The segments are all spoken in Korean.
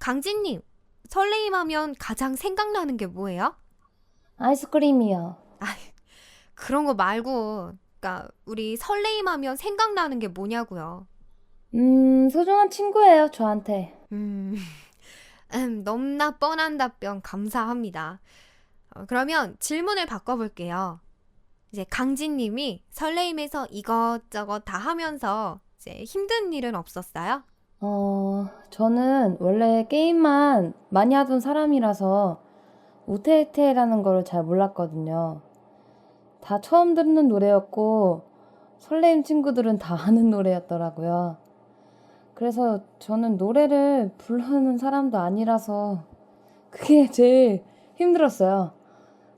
강진님, 설레임 하면 가장 생각나는 게 뭐예요? 아이스크림이요. 그런 거 말고, 그러니까 우리 설레임 하면 생각나는 게 뭐냐고요. 음, 소중한 친구예요, 저한테. 음, 음, 넘나 뻔한 답변 감사합니다. 어, 그러면 질문을 바꿔볼게요. 이제 강진님이 설레임에서 이것저것 다 하면서 이제 힘든 일은 없었어요? 어, 저는 원래 게임만 많이 하던 사람이라서 우테테라는 걸잘 몰랐거든요. 다 처음 듣는 노래였고, 설레임 친구들은 다 아는 노래였더라고요. 그래서 저는 노래를 부르는 사람도 아니라서 그게 제일 힘들었어요.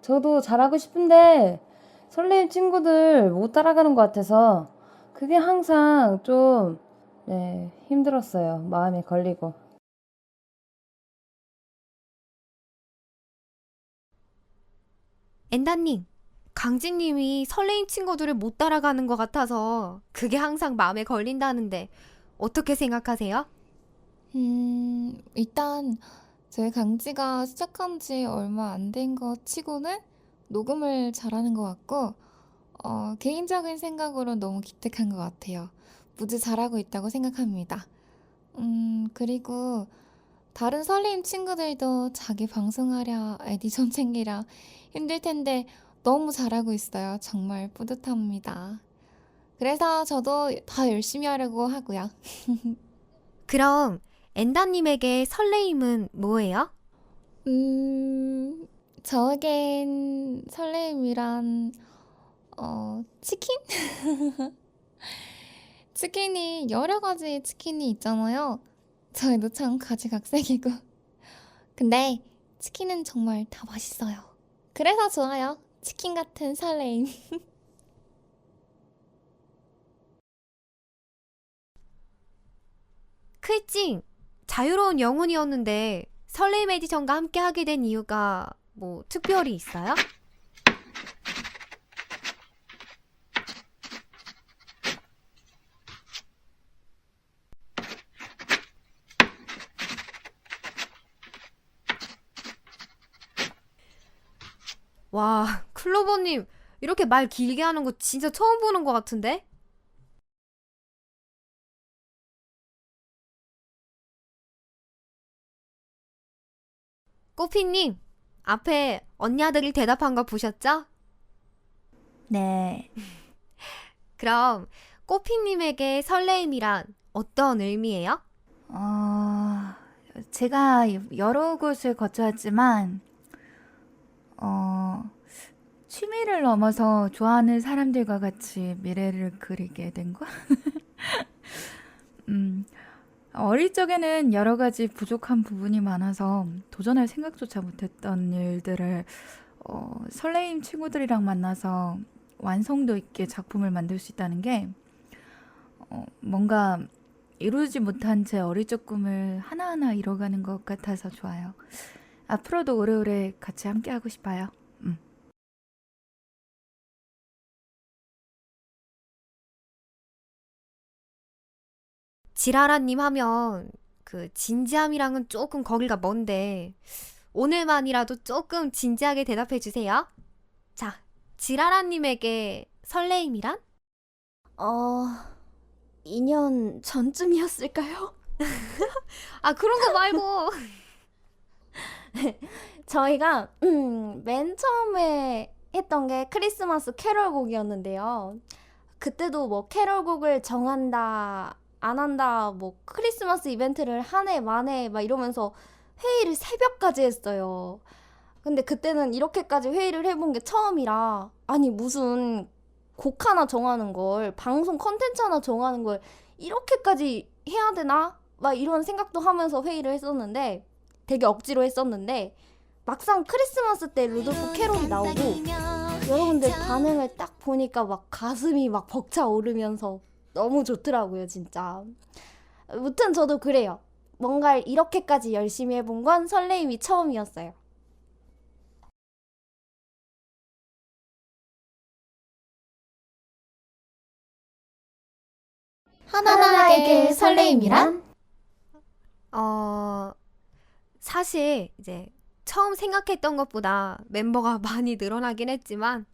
저도 잘하고 싶은데 설레임 친구들 못 따라가는 것 같아서 그게 항상 좀 네, 힘들었어요. 마음에 걸리고. 엔다님, 강진님이 설레임 친구들을 못 따라가는 것 같아서 그게 항상 마음에 걸린다는데 어떻게 생각하세요? 음, 일단 저희 강지가 시작한 지 얼마 안 된 것 치고는 녹음을 잘하는 것 같고, 어, 개인적인 생각으로 너무 기특한 것 같아요. 무지 잘하고 있다고 생각합니다. 음, 그리고 다른 설레임 친구들도 자기 방송하랴, 에디션 챙기랴 힘들 텐데 너무 잘하고 있어요. 정말 뿌듯합니다. 그래서 저도 더 열심히 하려고 하고요. 그럼 엔다님에게 설레임은 뭐예요? 음, 저에겐 설렘이란, 어, 치킨? 치킨이 여러 가지 치킨이 있잖아요. 저희도 참 가지각색이고. 근데 치킨은 정말 다 맛있어요. 그래서 좋아요. 치킨 같은 설레임. 클찡, 자유로운 영혼이었는데 설레임 에디션과 함께 하게 된 이유가 뭐 특별히 있어요? 와, 클로버님, 이렇게 말 길게 하는 거 진짜 처음 보는 것 같은데? 꼬피님, 앞에 언니 아들이 대답한 거 보셨죠? 네. 그럼 꼬피님에게 설레임이란 어떤 의미예요? 어, 제가 여러 곳을 거쳐왔지만, 어, 취미를 넘어서 좋아하는 사람들과 같이 미래를 그리게 된 거? 음, 어릴 적에는 여러 가지 부족한 부분이 많아서 도전할 생각조차 못했던 일들을 어, 설레임 친구들이랑 만나서 완성도 있게 작품을 만들 수 있다는 게 어, 뭔가 이루지 못한 제 어릴 적 꿈을 하나하나 이뤄가는 것 같아서 좋아요. 앞으로도 오래오래 같이 함께 하고 싶어요. 음. 지라라님 하면 그 진지함이랑은 조금 거리가 먼데 오늘만이라도 조금 진지하게 대답해 주세요. 자, 지라라님에게 설레임이란? 어, 2년 전쯤이었을까요? 아, 그런 거 말고. 저희가 음, 맨 처음에 했던 게 크리스마스 캐럴곡이었는데요. 그때도 뭐 캐럴곡을 정한다, 안 한다, 뭐 크리스마스 이벤트를 한 해, 만해 막 이러면서 회의를 새벽까지 했어요. 근데 그때는 이렇게까지 회의를 해본 게 처음이라 아니 무슨 곡 하나 정하는 걸 방송 컨텐츠 하나 정하는 걸 이렇게까지 해야 되나? 막 이런 생각도 하면서 회의를 했었는데 되게 억지로 했었는데 막상 크리스마스 때 루돌프 캐롤이 나오고 여러분들 반응을 딱 보니까 막 가슴이 막 벅차오르면서 너무 좋더라고요, 진짜. 무튼 저도 그래요. 뭔가 이렇게까지 열심히 해본 건 설레임이 처음이었어요. 하나하나에게 설레임이란? 어, 사실 이제 처음 생각했던 것보다 멤버가 많이 늘어나긴 했지만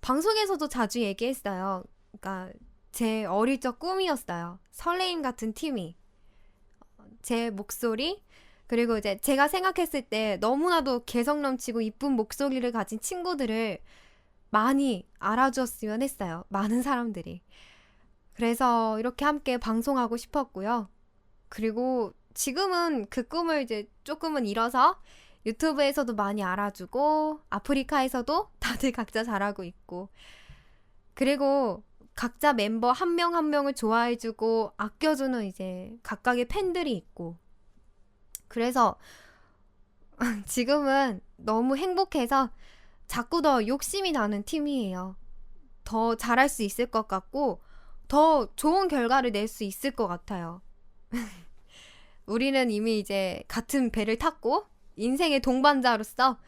방송에서도 자주 얘기했어요. 그러니까 제 어릴 적 꿈이었어요. 설레임 같은 팀이. 제 목소리, 그리고 이제 제가 생각했을 때 너무나도 개성 넘치고 이쁜 목소리를 가진 친구들을 많이 알아주었으면 했어요. 많은 사람들이. 그래서 이렇게 함께 방송하고 싶었고요. 그리고 지금은 그 꿈을 이제 조금은 잃어서 유튜브에서도 많이 알아주고 아프리카에서도 다들 각자 잘하고 있고 그리고 각자 멤버 한명한 명을 좋아해주고 아껴주는 이제 각각의 팬들이 있고 그래서 지금은 너무 행복해서 자꾸 더 욕심이 나는 팀이에요. 더 잘할 수 있을 것 같고 더 좋은 결과를 낼 수 있을 것 같아요. 우리는 이미 이제 같은 배를 탔고 인생의 동반자로서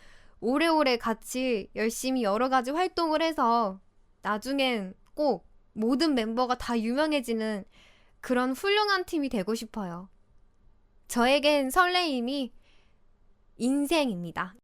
오래오래 같이 열심히 여러 가지 활동을 해서 나중엔 꼭 모든 멤버가 다 유명해지는 그런 훌륭한 팀이 되고 싶어요. 저에겐 설레임이 인생입니다.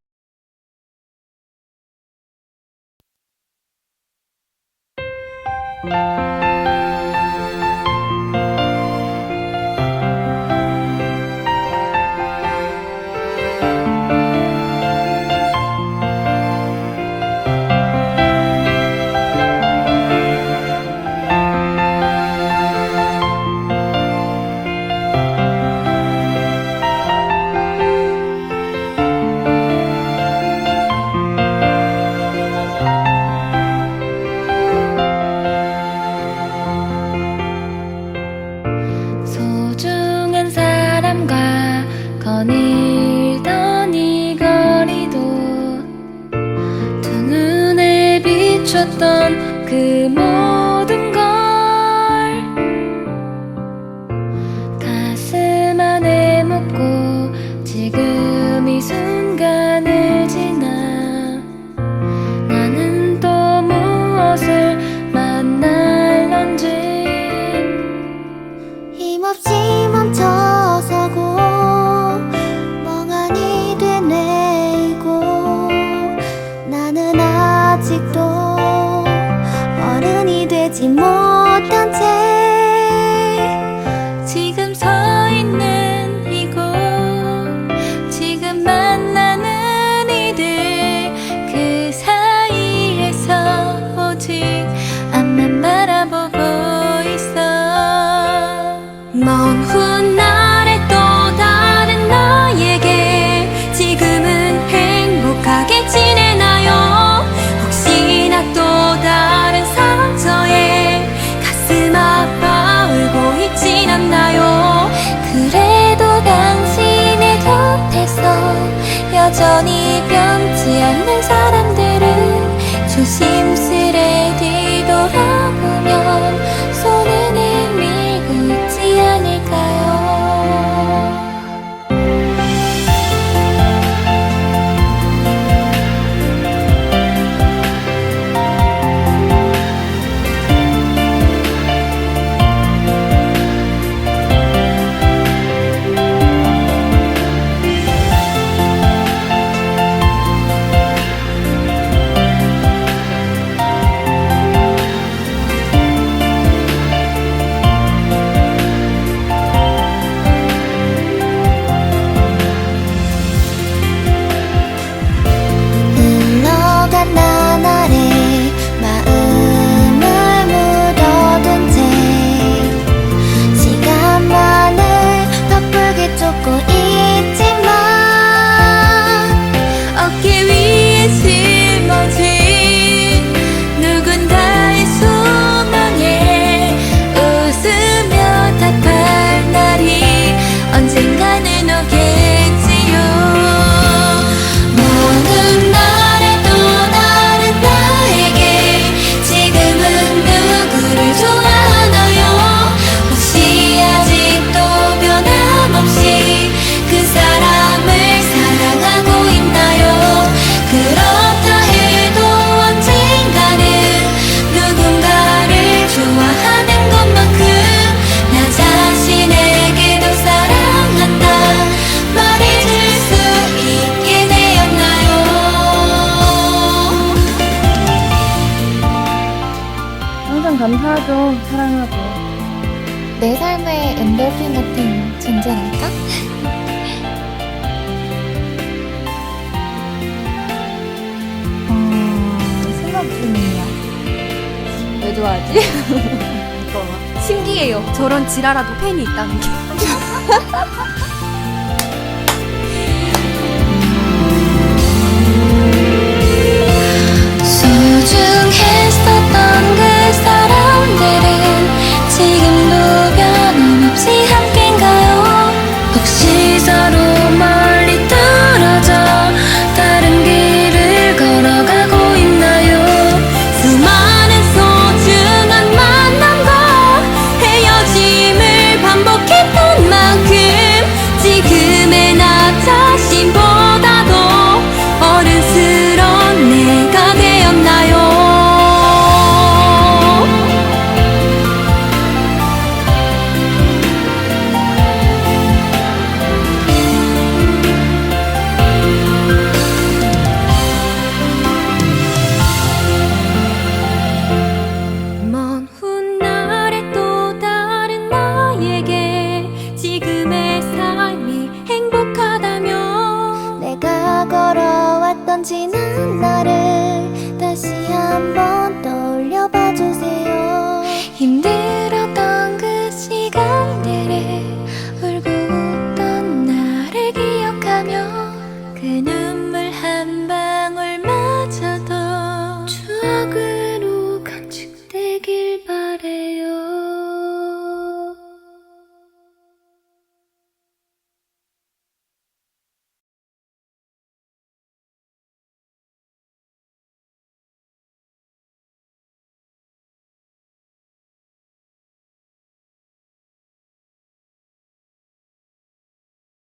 어른 생각 중이야. 왜 좋아하지? 이거 신기해요. 저런 지랄라도 팬이 있다는 게. 소중했었던 그 사람들은 지금도